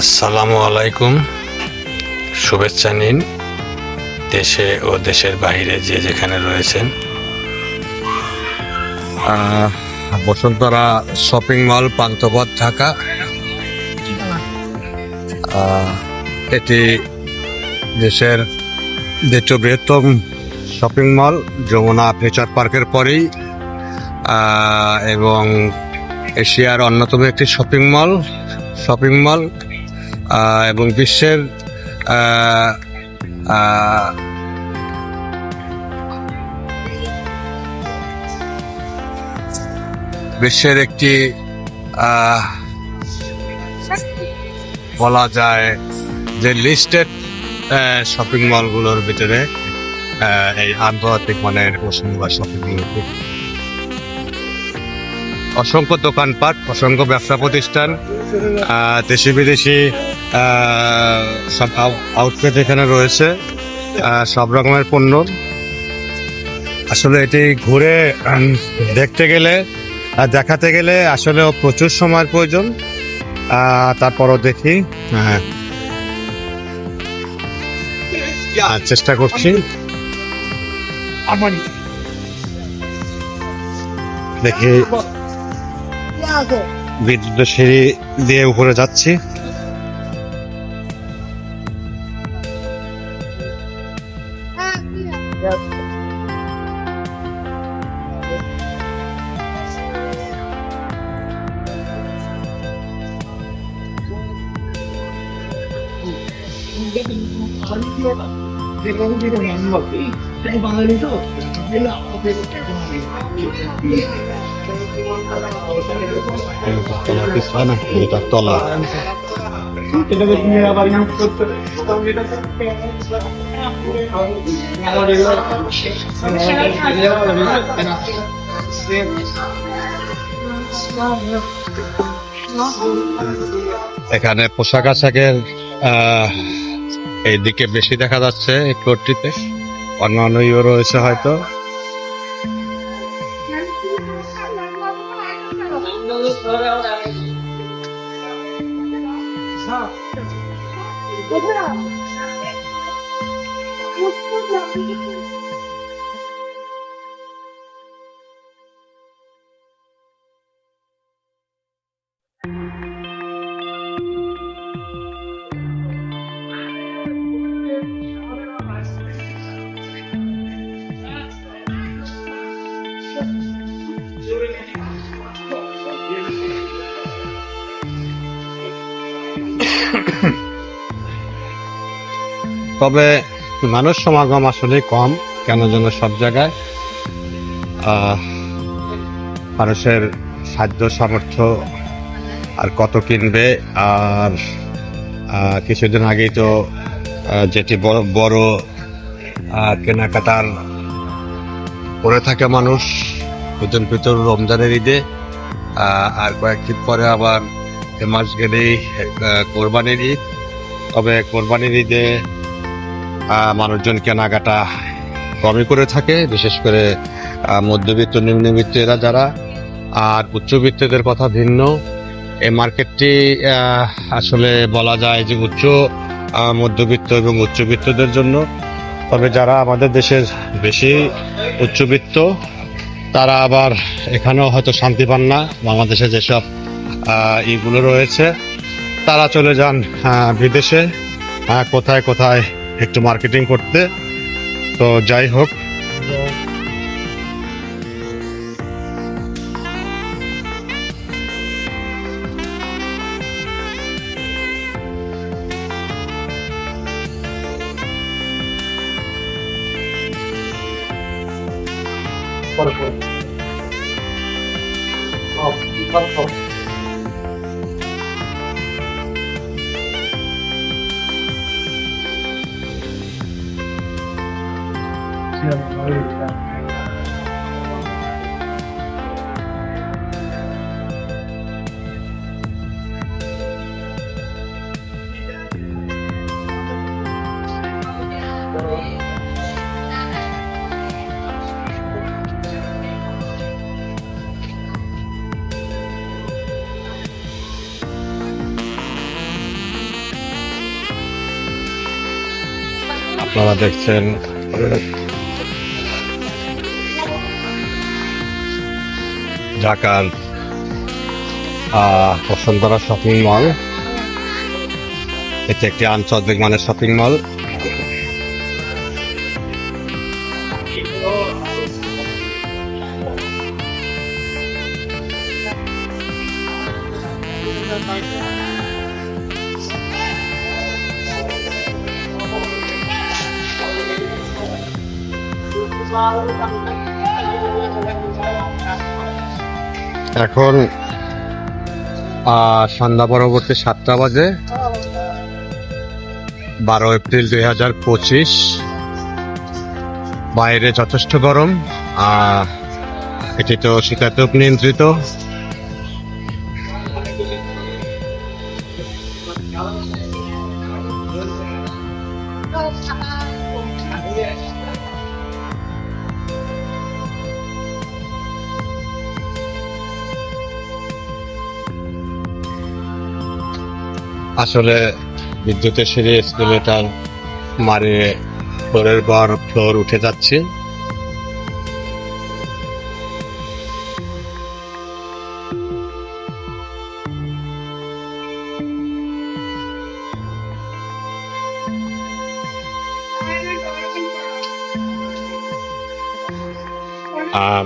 আসসালামু আলাইকুম। শুভেচ্ছা নিন। দেশে ও দেশের বাইরে যে যেখানে রয়েছেন। Bashundhara shopping mall, Panthapath, Dhaka. এটি দেশের দ্বিতীয় বৃহত্তম শপিং মল, যমুনা ফিউচার পার্কের পরেই। এবং এশিয়ার অন্যতম একটি শপিং মল শপিং মল। এবং বিশ্বের বিশ্বের একটি বলা যায় যে লিস্টেড শপিং মলগুলোর ভিতরে এই আন্তর্জাতিক মানের বসুন্ধরা শপিং মল অসংখ্য দোকানপাট, অসংখ্য ব্যবসা প্রতিষ্ঠান দেশি বিদেশি সব আউটলেট এখানে রয়েছে সব রকমের পণ্য। আসলে এটি ঘুরে দেখতে গেলে আর দেখাতে গেলে আসলে প্রচুর সময়ের প্রয়োজন। তারপরও দেখি হ্যাঁ। চেষ্টা করছি। দেখি। বিদ্যুৎ সিঁড়ি দিয়ে উপরে যাচ্ছি। বাঙালি তো? এটা তলা। এটাকে তুমি আবার ইউজ করতে এখানে পোশাক আশাকের আহ, এইদিকে বেশি দেখা যাচ্ছে এই ফ্লোরটিতে অন্যান্য ইয়ে রয়েছে হয়তো তবে মানুষ সমাগম আসলে কম, কেন যেন সব জায়গায় মানুষের সাধ্য, সামর্থ্য আর কত কিনবে আর কিছুদিন আগেই তো যেটি বড় বড় কেনাকাটার করে থাকে মানুষ ভিতর রমজানের ঈদে আর কয়েকদিন পরে আবার মাস গেলেই কোরবানির ঈদ। তবে কোরবানির ঈদে মানুষজন কেনাকাটা কমই করে থাকে, বিশেষ করে মধ্যবিত্ত নিম্নবিত্ত এরা যারা। আর উচ্চবিত্তদের কথা ভিন্ন। এই মার্কেটটি আসলে বলা যায় যে উচ্চ মধ্যবিত্ত এবং উচ্চবিত্তদের জন্য। তবে যারা আমাদের দেশের বেশি উচ্চবিত্ত, তারা আবার এখানেও হয়তো শান্তি পান না। বাংলাদেশে যেসব ইগুলো রয়েছে। তারা চলে যান বিদেশে। কোথায় কোথায় একটু মার্কেটিং করতে। তো যাই হোক। আপনারা দেখছেন। ঢাকার শপিং মল। এটি একটি আন্তর্জাতিক মানের শপিং মল। এখন সন্ধ্যা পরবর্তী সাতটা বাজে। বারো এপ্রিল দুই হাজার পঁচিশ। বাইরে যথেষ্ট গরম এটি তো শীতাতপ নিয়ন্ত্রিত। আসলে বিদ্যুতের সিঁড়ি এসকেলেটার মারিয়ে ফ্লোরের পর ফ্লোর উঠে যাচ্ছে। আর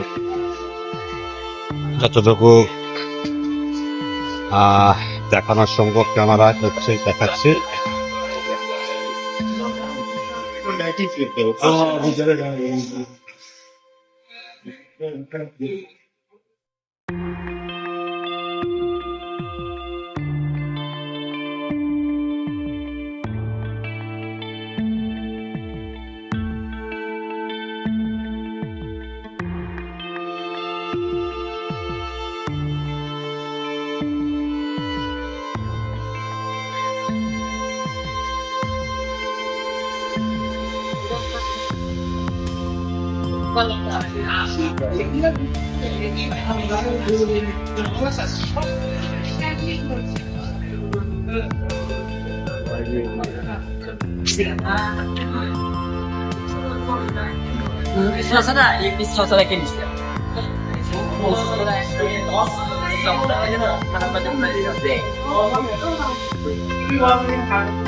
যতটুকু আহ দেখানো সম্ভব ক্যামেরা হচ্ছে দেখাচ্ছি だ、鉛筆の差。うそ、そ、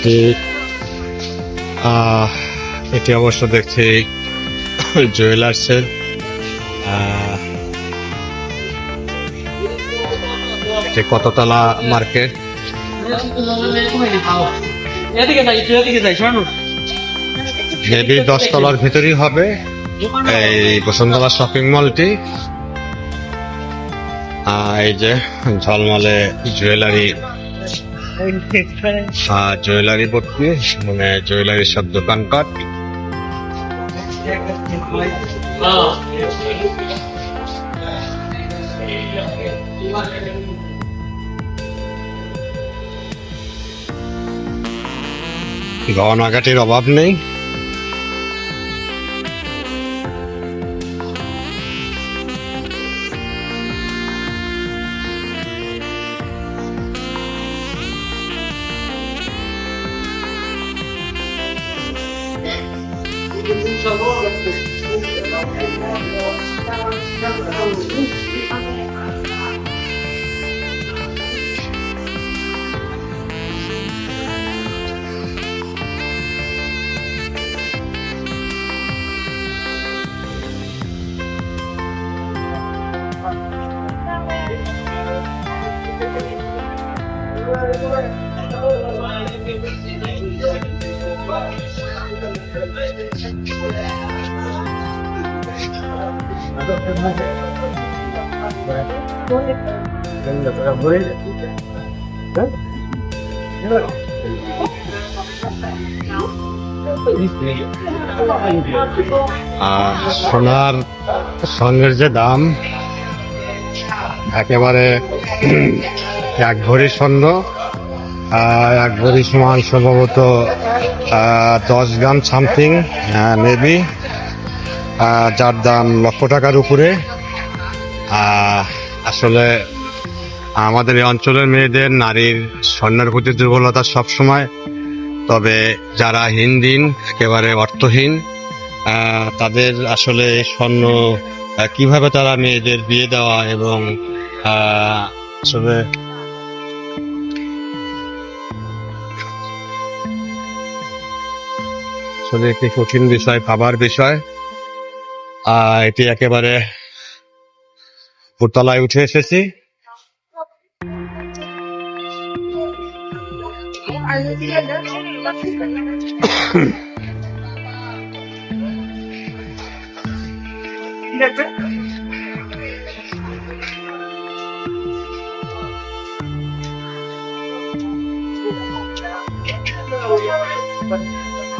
এটি এটি অবশ্য দেখছি জুয়েলার্সের এটি কততলা মার্কেট? মেবি দশতলার ভিতরেই হবে এই বসুন্ধরা শপিং মলটি। এই যে ঝলমলে জুয়েলারি জুয়েলারি ভর্তি মানে জুয়েলারি সব দোকানপাট গহনাঘাটির অভাব নেই। আর সোনার সঙ্গের যে দাম একেবারে এক ভরি আহ, এক ভরি সমান সম্ভবত দশ গ্রাম সামথিং মেবি যার দাম লক্ষ টাকার উপরে। আসলে আমাদের এই অঞ্চলের মেয়েদের নারীর স্বর্ণের প্রতি দুর্বলতা সবসময় তবে যারা হিনদিন একেবারে অর্থহীন তাদের আসলে স্বর্ণ কীভাবে তারা মেয়েদের বিয়ে দেওয়া এবং আসলে আসলে একটি কঠিন বিষয় ভাবার বিষয়। আহ, এটি একেবারে উপরতলায় উঠে এসেছি। আমার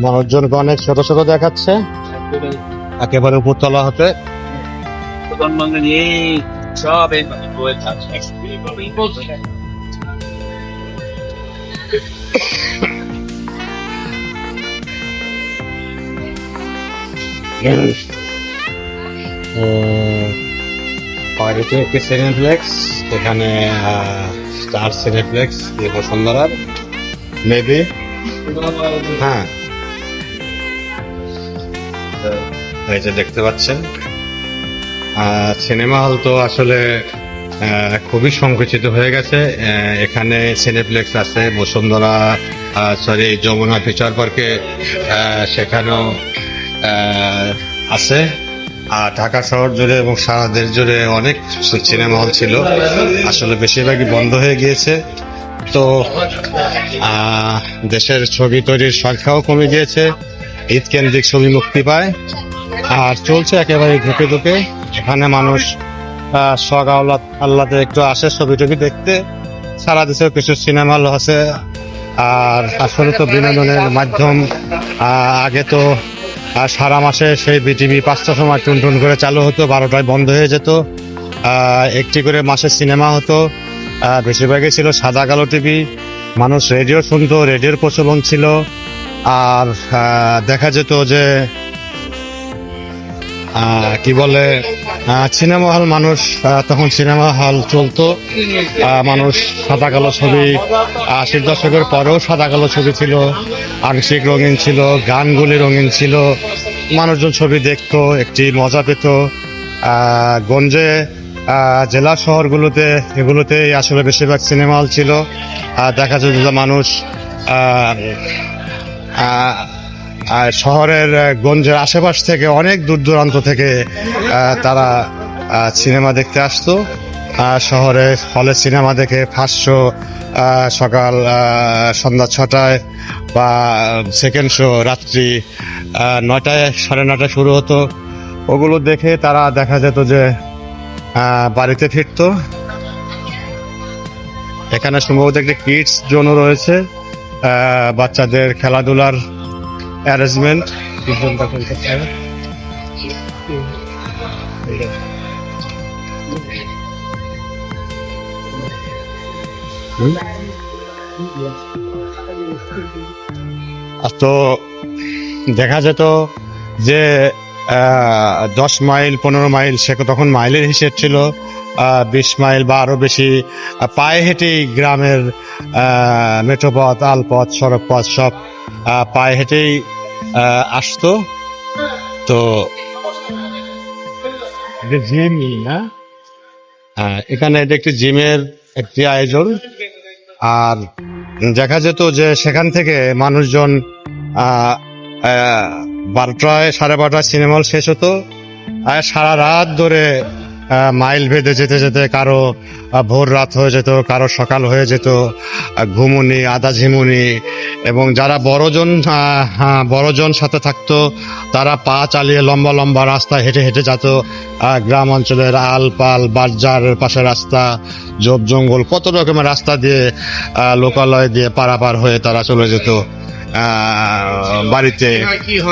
মানুষজনকে অনেক ছোট ছোট দেখাচ্ছে। একেবারে উপরতলা হতে। প্রধানমন্ত্রী আর এটি একটি সিনেপ্লেক্স এখানে স্টার সিনেপ্লেক্স বসুন্ধরার। মেবি হ্যাঁ। এই যে দেখতে পাচ্ছেন। সিনেমা হল তো আসলে খুবই সংকুচিত হয়ে গেছে। এখানে সিনেপ্লেক্স আছে, বসুন্ধরা সরি যমুনা ফিচার পার্কে সেখানেও আছে। আর ঢাকা শহর জুড়ে এবং সারা দেশ জুড়ে অনেক সিনেমা হল ছিল। আসলে বেশিরভাগই বন্ধ হয়ে গিয়েছে। তো দেশের ছবি তৈরির সংখ্যাও কমে গিয়েছে। ঈদ কেন্দ্রিক ছবি মুক্তি পায়। আর চলছে একেবারে ধুকে ধুকে এখানে মানুষ শখ, আহ্লাদ আল্লাদে একটু আসে ছবি টবি দেখতে। সারা দেশেও কিছু সিনেমা হল আছে। আর আসলে তো বিনোদনের মাধ্যম আগে তো আহ, সারা মাসে সেই বিটিভি পাঁচটার সময় টুন টুন করে চালু হতো বারোটায় বন্ধ হয়ে যেত। একটি করে মাসে সিনেমা হতো। বেশিরভাগই ছিল সাদা কালো টিভি। মানুষ রেডিও শুনতো রেডিওর প্রচলন ছিল। আর দেখা যেত যে কি বলে সিনেমা হল মানুষ তখন সিনেমা হল চলতো। মানুষ সাদা কালো ছবি আশির দশকের পরেও সাদা কালো ছবি ছিল, আংশিক রঙিন ছিল, গানগুলি রঙিন ছিল, মানুষজন ছবি দেখতো, একটি মজা পেত। গঞ্জে জেলা শহরগুলোতে, এগুলোতে আসলে বেশিরভাগ সিনেমা হল ছিল। দেখা যেত যে মানুষ শহরের গঞ্জের আশেপাশ থেকে অনেক দূর দূরান্ত থেকে তারা সিনেমা দেখতে আসতো। শহরে হলে সিনেমা দেখে ফার্স্ট সকাল সন্ধ্যা ছটায় বা সেকেন্ড শো রাত্রি আহ, নয়টায় সাড়ে নটায় শুরু হতো। ওগুলো দেখে তারা দেখা যেত যে বাড়িতে ফিরতো। এখানে সম্ভবত একটি কিডস জোনও রয়েছে বাচ্চাদের খেলাধুলার অ্যারেঞ্জমেন্ট তো দেখা যেত যে দশ মাইল, পনেরো মাইল, সে তখন মাইলের হিসেব ছিল বিশ মাইল বা আরও বেশি পায়ে হেঁটেই গ্রামের মেঠোপথ, আলপথ সড়ক পথ সব পায়ে হেঁটেই আসতো। তো জিম না? হ্যাঁ, এখানে এটা একটি জিমের একটি আয়োজন। আর দেখা যেত যে সেখান থেকে মানুষজন আহ, আহ, বারোটায় সাড়ে বারোটায় সিনেমা হল শেষ হতো। আর সারা রাত ধরে মাইল ভেদে যেতে যেতে কারও ভোর রাত হয়ে যেত কারও সকাল হয়ে যেত ঘুমুনি আদা ঝিমুনি এবং যারা বড়জন হ্যাঁ, বড়জন সাথে থাকতো তারা পা চালিয়ে লম্বা লম্বা রাস্তা হেঁটে হেঁটে যেত গ্রাম অঞ্চলের আল পাল বাজারের পাশে রাস্তা জব জঙ্গল কত রকমের রাস্তা দিয়ে লোকালয় দিয়ে পারাপার হয়ে তারা চলে যেত। বাড়িতে।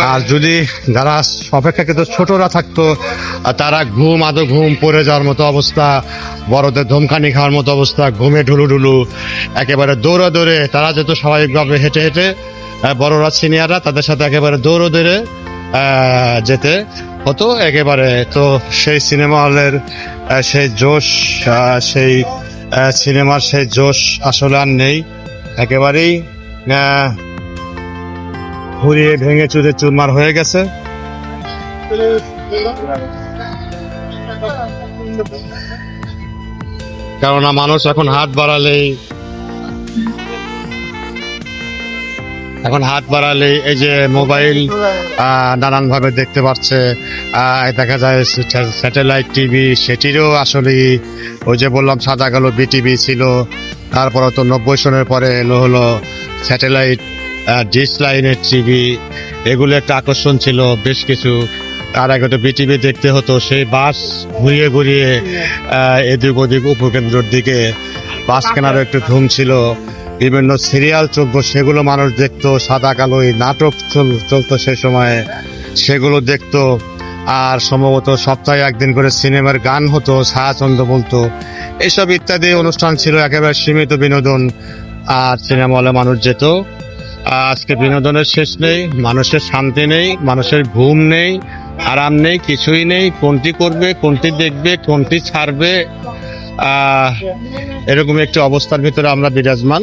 আর যদি যারা অপেক্ষাকৃত ছোটরা থাকতো তারা ঘুম আদো ঘুম পড়ে যাওয়ার মতো অবস্থা বড়দের ধমকানি খাওয়ার মতো অবস্থা ঘুমে ঢুলু ঢুলু একেবারে দৌড়ে দৌড়ে তারা যেত স্বাভাবিকভাবে হেঁটে হেঁটে বড়রা সিনিয়ররা তাদের সাথে একেবারে দৌড়ে দৌড়ে যেতে হতো একেবারে। তো সেই সিনেমা হলের সেই জোশ সেই সিনেমার সেই জোশ আসলে আর নেই। একেবারেই আহ, ঘুরিয়ে ভেঙে চুরে চুরমার হয়ে গেছে। কেননা মানুষ এখন হাত বাড়ালেই এখন হাত বাড়ালেই এই যে মোবাইল নানান ভাবে দেখতে পাচ্ছে দেখা যায় স্যাটেলাইট টিভি, সেটিরও আসলে ওই যে বললাম সাদা কালো বিটিভি ছিল। তারপরে তো নব্বই সনের পরে এলো হলো স্যাটেলাইট ডিস লাইনের টিভি এগুলো একটা আকর্ষণ ছিল, বেশ কিছু। আর আগে তো বিটিভি দেখতে হতো, সেই বাস ঘুরিয়ে ঘুরিয়ে এদিক ওদিক উপকেন্দ্রের দিকে বাস কেনারও একটু ধুম ছিল। বিভিন্ন সিরিয়াল চলতো, সেগুলো মানুষ দেখতো, সাদা কালো এই নাটক চলতো সে সময়ে, সেগুলো দেখতো। আর সম্ভবত সপ্তাহে একদিন করে সিনেমার গান হতো ছায়াচন্দ্র বলতো। এসব ইত্যাদি অনুষ্ঠান ছিল, একেবারে সীমিত বিনোদন। আর সিনেমা হলে মানুষ যেত। আজকে বিনোদনের শেষ নেই মানুষের শান্তি নেই মানুষের ঘুম নেই আরাম নেই কিছুই নেই কোনটি করবে কোনটি দেখবে কোনটি ছাড়বে এরকম একটি অবস্থার ভিতরে আমরা বিরাজমান।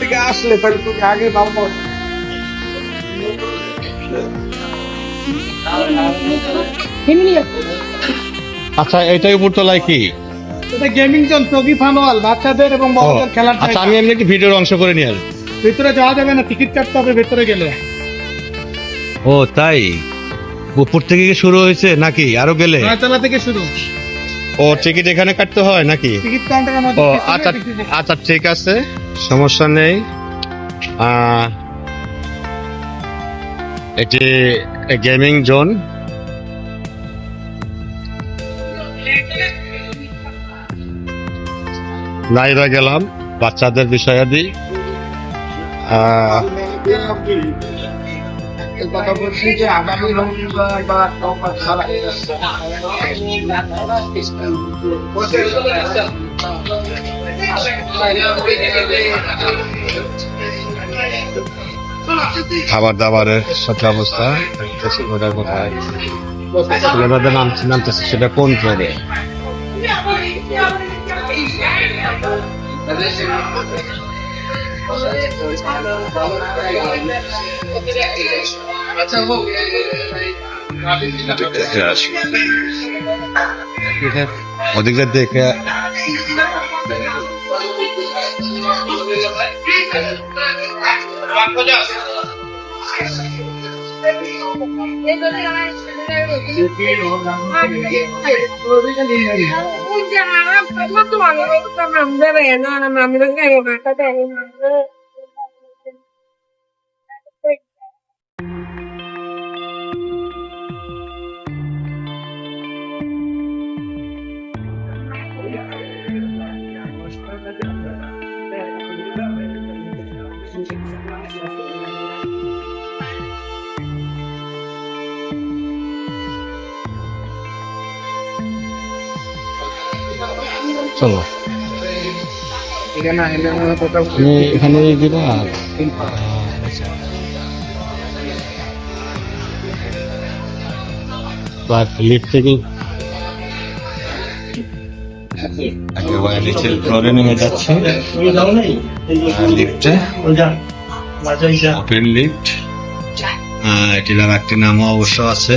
থেকে আসলে তাহলে তুমি আগে নামবো আচ্ছা এটাই উপরতলায় কি? এটা গেমিং জোন চৌকি ফানোয়াল বাচ্চাদের এবং বড়দের খেলার আচ্ছা আমি এমনি একটি ভিডিওর অংশ করে নিয়ে আসব ভিতরে যাওয়া যাবে না টিকিট কাটতে হবে ভেতরে গেলে। ও তাই? উপর থেকে কি শুরু হয়েছে নাকি? আরও গেলে? নয়তলা থেকে শুরু। ও টিকিট এখানে কাটতে হয় নাকি? টিকিট কাউন্টারের মধ্যে ও আচ্ছা আচ্ছা ঠিক আছে। সমস্যা নেই। এটি গেমিং জোন নাইবা গেলাম বাচ্চাদের বিষয়াদি আহ, এই কথা বলছি যে আগামী সেটা কোন সোমবার ছাড়া খাবার দাবারের সাথে ছেলেটাদের নাম নামতেছে সেটা কোন ট্রেনে ওদিকে দেখে চলো। এখানে দিবা লিফট থেকে ফ্লোরে নেমে যাচ্ছে। লিফটে ওপেন লিফট আর একটি নামও অবশ্য আছে।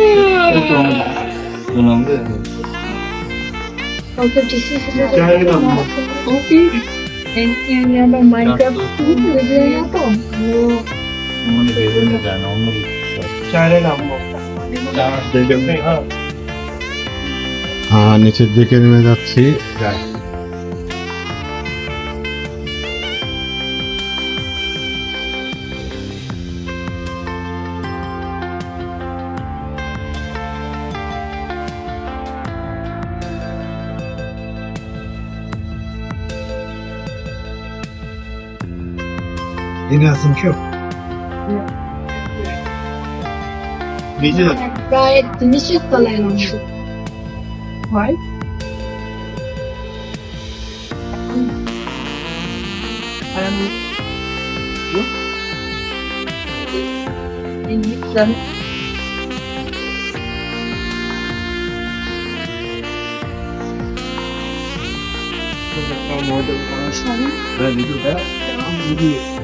নেমে Okay. And and you have Minecraft too, is it not? No. হ্যাঁ নিচের দিকে নেমে যাচ্ছি Right, this is the land. Why? Um,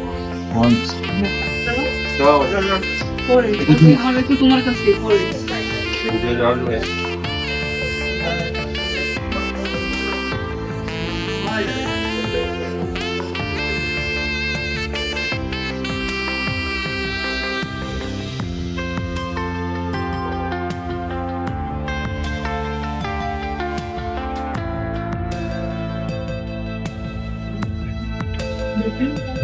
হবে তো তোমার কাছে।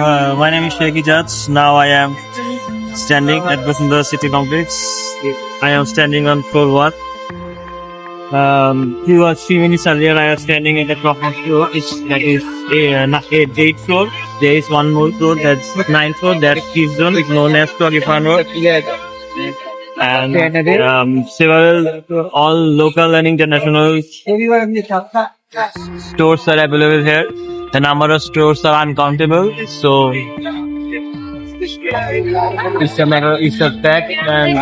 Uh, my name is Sheikh Ijaz. Now I am standing at Vasundhara City Complex. I am standing on floor one. Um, few or three minutes earlier, I was standing at the top of floor. It's that is a, uh, not a eighth floor. There is one more floor that's ninth floor. That is zone is known as Togifan Road. And um, several all local and international stores are available here. The number of stores are uncountable. So it's a matter, it's a fact, and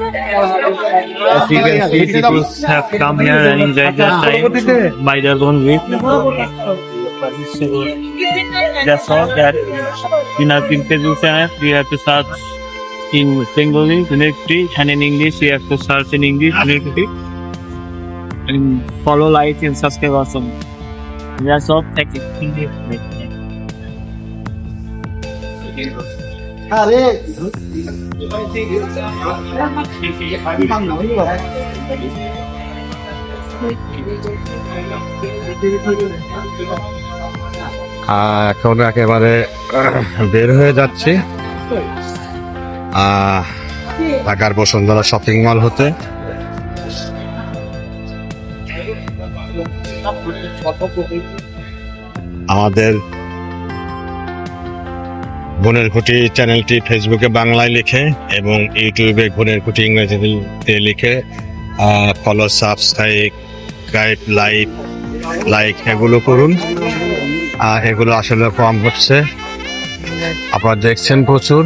as you can see, people have come here and enjoyed their time by their own way. So that's all that in our Facebook channel we have to search in Bengali, Unity, and in English we have to search in English, Unity. And follow, like, and subscribe also. That's all. Thank you. এখন একেবারে বের হয়ে যাচ্ছি। ঢাকার Bashundhara shopping mall হতে। আমাদের গুণের খুঁটি চ্যানেলটি ফেসবুকে বাংলায় লিখে এবং ইউটিউবে গুণের খুঁটি ইংরেজিতে লিখে follow subscribe guide like like এগুলো করুন। এগুলো আসলে কম হচ্ছে। আপনারা দেখছেন প্রচুর।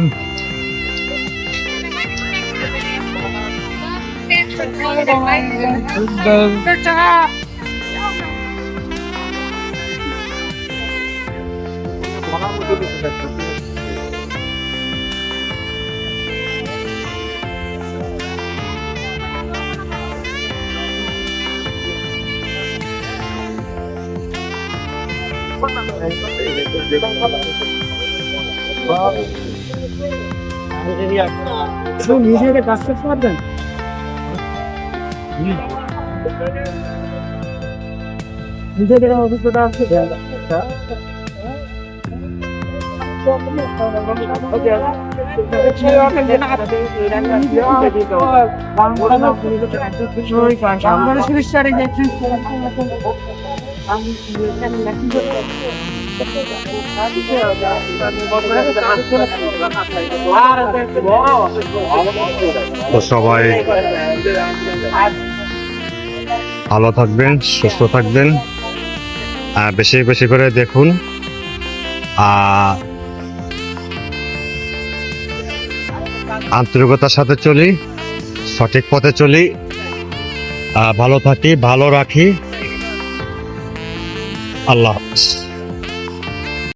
Thank you. নিজেকে কাজ করতে পারবেন নিজেদের অভিজ্ঞতা আছে চিকিৎসা সবাই ভালো থাকবেন, সুস্থ থাকবেন বেশি বেশি করে দেখুন। আন্তরিকতার সাথে চলি, সঠিক পথে চলি ভালো থাকি, ভালো রাখি। আল্লাহ হাফিজ।